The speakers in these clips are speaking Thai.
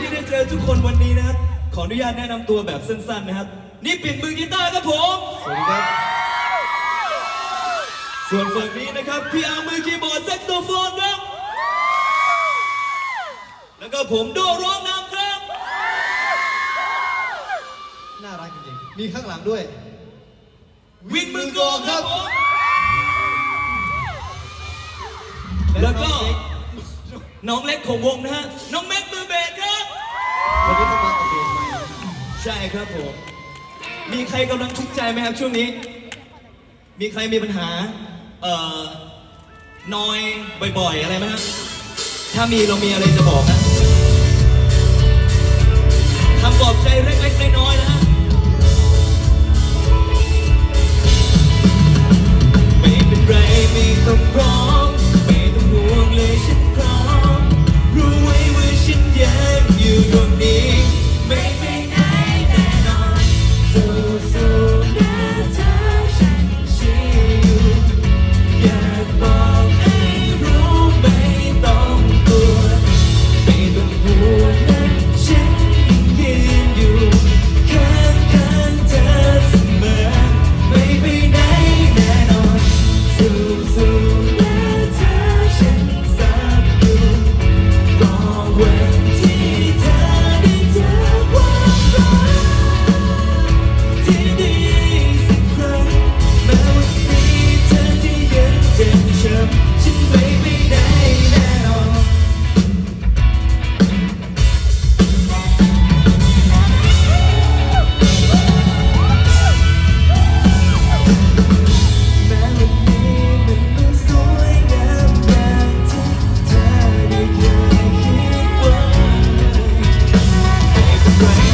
ที่ได้เจอทุกคนวันนี้นะครับ ขออนุญาตแนะนำตัวแบบสั้นๆนะครับ นี่ปิ่นมือกีตาร์ครับผม สวัสดีครับ ส่วนฝั่งนี้นะครับ พี่อาร์มมือคีย์บอร์ดแซกโซโฟนครับ แล้วก็ผมโดร้องนำครับ น่ารักจริงๆ มีข้างหลังด้วย วินมือกลองครับผมแล้วก็น้องเล็กของวงนะฮะ น้องแม็กมือเบสครับ วันนี้เขามากับเพลงใหม่ใช่ครับผม มีใครกำลังทุกข์ใจไหมครับช่วงนี้ มีใครมีปัญหา เอ่อนอยบ่อยๆ อะไรไหมครับถ้ามีเรามีอะไรจะบอกนะคำปลอบใจเล็กๆน้อย ไ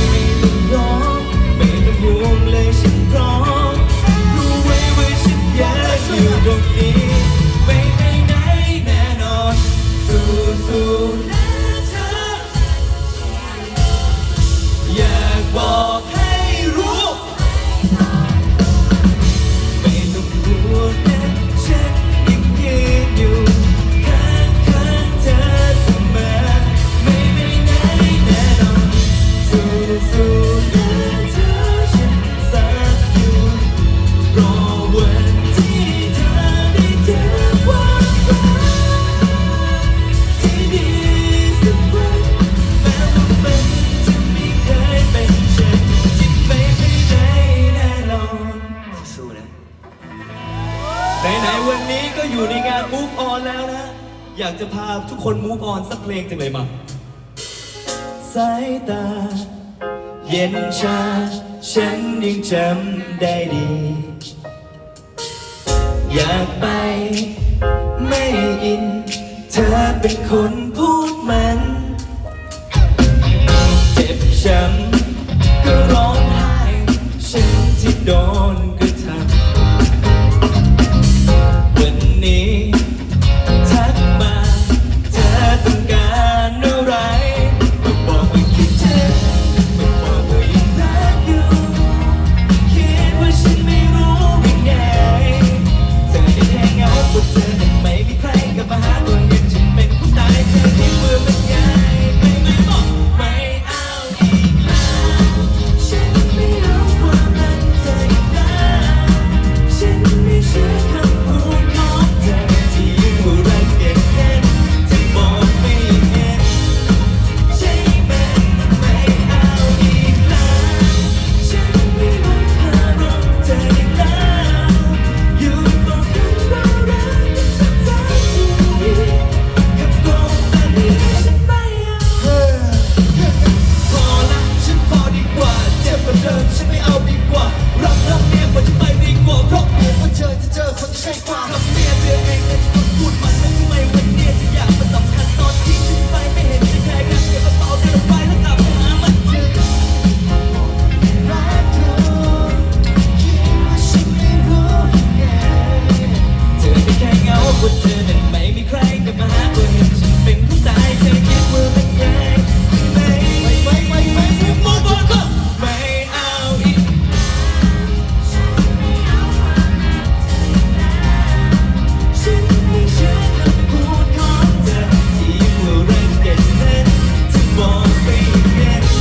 ก็อยู่ในงาน Move On แล้วนะ อยากจะพาทุกคน Move On สักเพลงจังเลยมา สายตา เย็นชา ฉันยังจำได้ดี อยากไป ไม่อิน เธอเป็นคนพูดมัน เจ็บช้ำก็ร้องไห้ ฉันที่โดน เดิมฉันไม่เอาดีกว่า รักรักเนี่ยมันจะไปดีกว่าเพราะเมียวว่าเธอจะเจอคนที่ใช่กว่าคำเมียเธอเองนะที่คุณพูดมันแล้วทำไมวันเนี้ยจะอยากมาสำคัญตอนที่ฉันไปไม่เห็นจะแครรักเก็บกระเป๋าเดินไปแล้วกลับไปหามันเจอรักเธอคิดว่าฉันไม่รู้ไงเธอเป็นแค่เงาบนเธอนั้น free. Yeah.